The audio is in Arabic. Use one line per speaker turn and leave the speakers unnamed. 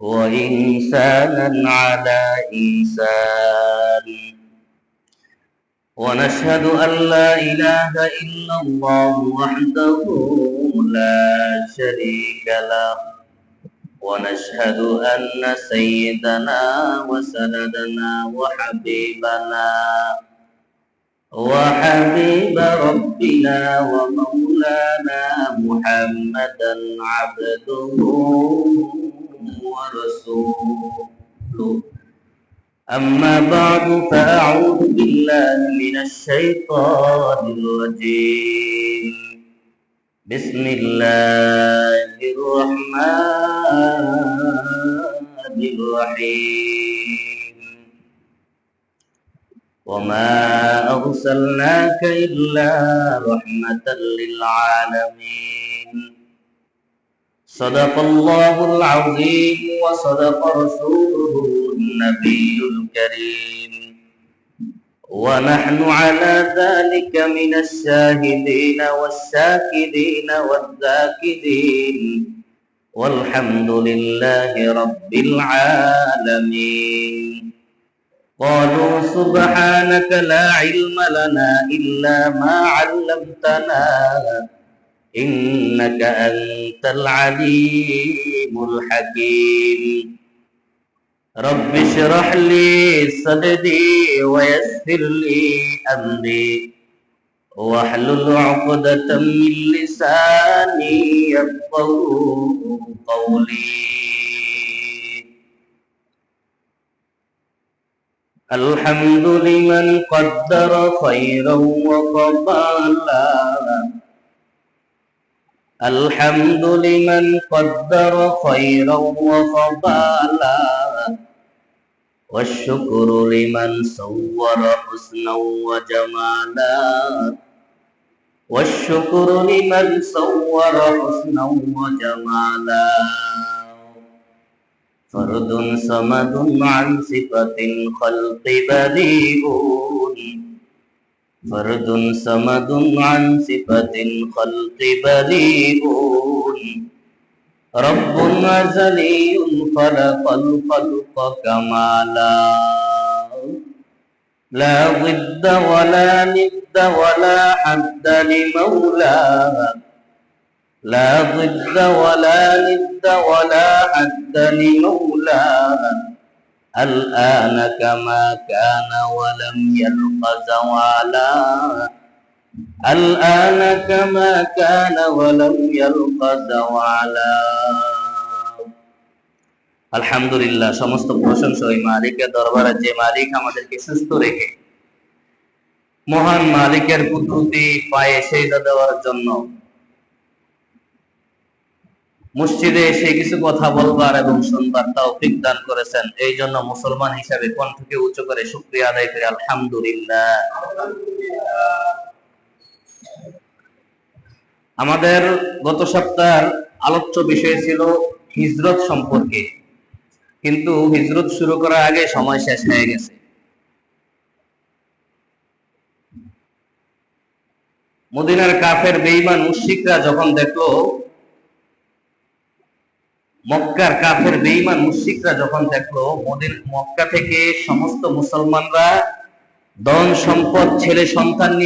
وإنسانا على إنسان. ونشهد أن لا إله إلا الله وحده لا شريك له. ونشهد أن سيدنا وسندنا وحبيبنا وحبيب ربنا ومولانا محمدا عبده ورسوله. أما بعد فأعوذ بالله من الشيطان الرجيم. بسم الله الرحمن الرحيم. وما أرسلناك إلا رحمة للعالمين. صدق الله العظيم وصدق رسوله النبي الكريم. ونحن على ذلك من الشاهدين والشاكرين والذاكرين. والحمد لله رب العالمين. قالوا سبحانك لا علم لنا إلا ما علمتنا. إنك أنت العليم الحكيم. رب اشرح لي صدري ويسر لي أمري. واحلل عقدة من لساني يفقه قولي. الحمد لمن قدر خيرا وقبالا الحمد لمن قدر خيرا وقبالا والشكر لمن صور حسنا وجمالا والشكر لمن صور حسنا وجمالا. فرد صمد عن صفة الخلق بديع فرد صمد عن صفة الخلق بديع رب أزلي خلق الخلق كمالا لا ضد ولا ند ولا حد لمولاه لا ضد ولا ند ولا حد لمولاه الآن كما كان ولم يلق زوالا الآن كما كان ولم يلق زوالا আলহামদুলিল্লাহ সমস্ত প্রশংসা ওই মালিকের দরবারে যে মালিক আমাদেরকে সুস্থ রেখে মহান মালিকের কুদরতি পায়ে সেই দেওয়ার জন্য মসজিদে এসে কিছু কথা বলবার এবং শুনবার তৌফিক দান করেছেন। এই জন্য মুসলমান হিসাবে কণ্ঠকে উঁচু করে শুক্রিয়া আদায় করে? আলহামদুলিল্লাহ। আমাদের গত সপ্তাহের আলোচ্য বিষয় ছিল হিজরত সম্পর্কে। কিন্তু হিজরত শুরু করার আগে সময় শেষ হয়ে গেছে। মদিনার কাফের বেঈমান মুশরিকরা যখন দেখল মক্কার কাফের বেঈমান মুশরিকরা যখন দেখল মদিন মক্কা থেকে সমস্ত মুসলমানরা ধন সম্পদ ছেলে সন্তান নিয়ে